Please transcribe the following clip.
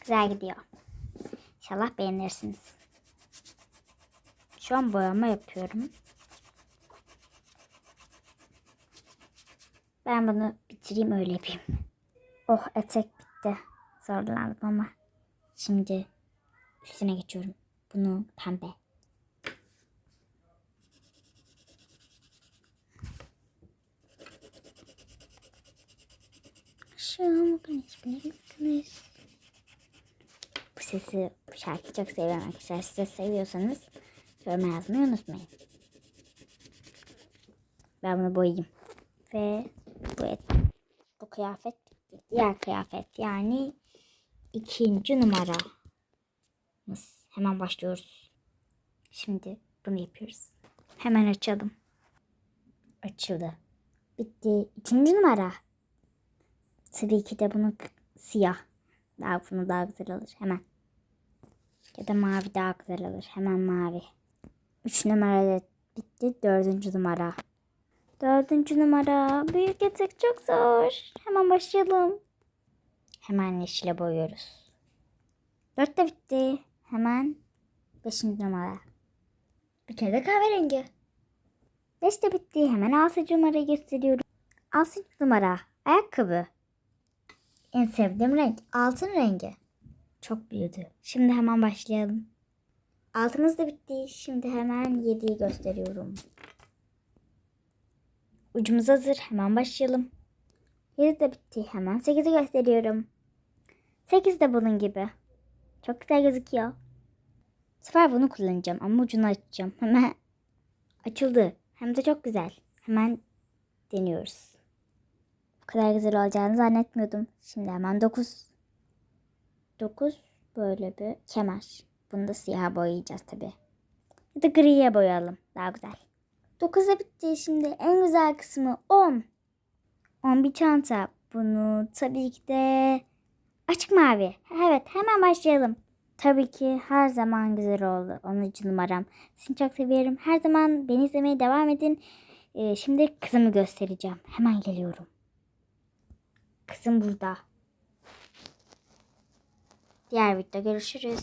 Güzel gidiyor. İnşallah beğenirsiniz. Şu an boyama yapıyorum. Ben bunu bitireyim öyle yapayım. Oh etek bitti. Zorlandım ama. Şimdi üstüne geçiyorum. Bunu pembe. Şu an güneş güneş güneş. Sesi, bu şarkıyı çok seviyorum arkadaşlar. Siz de seviyorsanız yoruma yazmayı unutmayın. Ben bunu boyayayım. Ve bu et, bu kıyafet. Diğer kıyafet yani ikinci numaramız. Hemen başlıyoruz. Şimdi bunu yapıyoruz. Hemen açalım. Açıldı. Bitti. Üçüncü numara. Tabii ki de bunu siyah. Daha bunu daha güzel olur. Hemen. Ya da mavi daha güzel olur. Hemen mavi. Üç numara da bitti. Dördüncü numara. Dördüncü numara. Büyük yatak çok zor. Hemen başlayalım. Hemen yeşile boyuyoruz. Dört de bitti. Hemen beşinci numara. Bir kere de kahverengi. Beş de bitti. Hemen altıncı numarayı gösteriyorum. Altıncı numara. Ayakkabı. En sevdiğim renk altın rengi. Çok büyüdü. Şimdi hemen başlayalım. Altımız da bitti. Şimdi hemen 7'yi gösteriyorum. Ucumuz hazır. Hemen başlayalım. 7 de bitti. Hemen 8'i gösteriyorum. 8 de bunun gibi. Çok güzel gözüküyor. Bu sefer bunu kullanacağım ama ucunu açacağım. Hemen açıldı. Hem de çok güzel. Hemen deniyoruz. Bu kadar güzel olacağını zannetmiyordum. Şimdi hemen 9. 9 böyle bir kemer. Bunu da siyah boyayacağız tabi. Ya da griye boyayalım. Daha güzel. 9'a bitti. Şimdi en güzel kısmı 10. 10 bir çanta. Bunu tabii ki de açık mavi. Evet hemen başlayalım. Tabii ki her zaman güzel oldu. 10. numaram. Sizi çok seviyorum. Her zaman beni izlemeye devam edin. Ee, şimdi kızımı göstereceğim. Hemen geliyorum. Kızım burada. Diğer videoda görüşürüz.